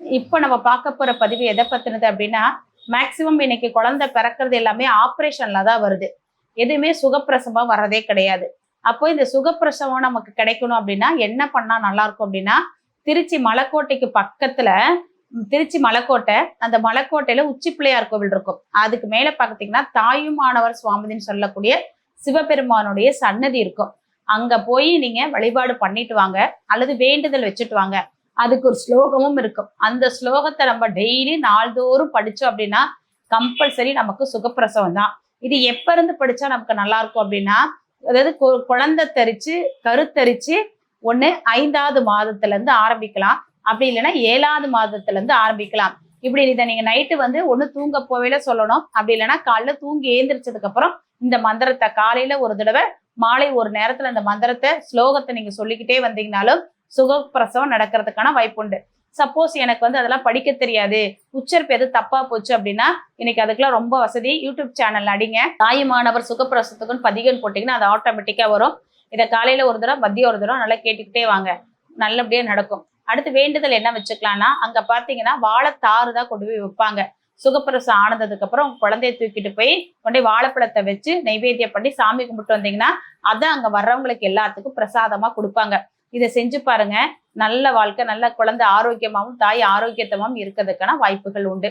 இப்போ நம்ம பார்க்க போற பதிவு எதை பத்தினது அப்படின்னா மேக்சிமம் இன்னைக்கு குழந்தை பிறக்கிறது எல்லாமே ஆப்ரேஷன்ல தான் வருது. எதுவுமே சுகப்பிரசவம் வர்றதே கிடையாது. அப்போ இந்த சுகப்பிரசவம் நமக்கு கிடைக்கணும் அப்படின்னா என்ன பண்ணா நல்லா இருக்கும் அப்படின்னா திருச்சி மலைக்கோட்டைக்கு பக்கத்துல திருச்சி மலைக்கோட்டை அந்த மலைக்கோட்டையில உச்சி பிள்ளையார் கோவில் இருக்கும். அதுக்கு மேல பார்த்தீங்கன்னா தாயுமானவர் சுவாமின்னு சொல்லக்கூடிய சிவபெருமானுடைய சன்னதி இருக்கும். அங்க போய் நீங்க வழிபாடு பண்ணிட்டு வாங்க அல்லது வேண்டுதல் வச்சுட்டு வாங்க. அதுக்கு ஒரு ஸ்லோகமும் இருக்கும். அந்த ஸ்லோகத்தை நம்ம டெய்லி நாள்தோறும் படித்தோம் அப்படின்னா கம்பல்சரி நமக்கு சுகப்பிரசவம் தான். இது எப்ப இருந்து படிச்சா நமக்கு நல்லா இருக்கும் அப்படின்னா அதாவது குழந்தை தரிச்சு கருத்தரிச்சு ஒண்ணு ஐந்தாவது மாதத்துல இருந்து ஆரம்பிக்கலாம். அப்படி இல்லைன்னா ஏழாவது மாதத்துல இருந்து ஆரம்பிக்கலாம். இப்படி இதை நீங்க நைட்டு வந்து ஒண்ணு தூங்க போவேல சொல்லணும். அப்படி இல்லைன்னா காலைல தூங்கி ஏந்திரிச்சதுக்கு அப்புறம் இந்த மந்திரத்தை காலையில ஒரு தடவை மாலை ஒரு நேரத்துல இந்த மந்திரத்தை ஸ்லோகத்தை நீங்க சொல்லிக்கிட்டே வந்தீங்கனாலும் சுகப்பிரசவம் நடக்கிறதுக்கான வாய்ப்புண்டு. சப்போஸ் எனக்கு வந்து அதெல்லாம் படிக்க தெரியாது. உச்சரிப்பு எது தப்பா போச்சு அப்படின்னா இன்னைக்கு அதுக்கெல்லாம் ரொம்ப வசதி. யூடியூப் சேனல் அடிங்க. தாயுமானவர் சுகப்பிரசவத்துக்குன்னு பதிகன் போட்டிங்கன்னா அது ஆட்டோமேட்டிக்காக வரும். இதை காலையில ஒரு தடவை மதியம் ஒரு தடவை நல்லா கேட்டுக்கிட்டே வாங்க. நல்லபடியா நடக்கும். அடுத்து வேண்டுதல் என்ன வச்சுக்கலாம்னா அங்க பாத்தீங்கன்னா வாழைத்தாறு தான் கொண்டு போய் வைப்பாங்க சுகப்பிரசவம் ஆனதுக்கு அப்புறம் குழந்தைய தூக்கிட்டு போய் கொண்டு வாழைப்பழத்தை வச்சு நைவேத்தியம் பண்ணி சாமி கும்பிட்டு வந்தீங்கன்னா அதை அங்க வர்றவங்களுக்கு எல்லாத்துக்கும் பிரசாதமா கொடுப்பாங்க. இதை செஞ்சு பாருங்க. நல்ல வாழ்க்கை நல்ல குழந்தை ஆரோக்கியமாவும் தாய் ஆரோக்கியத்தமாவும் இருக்கிறதுக்கான வாய்ப்புகள் உண்டு.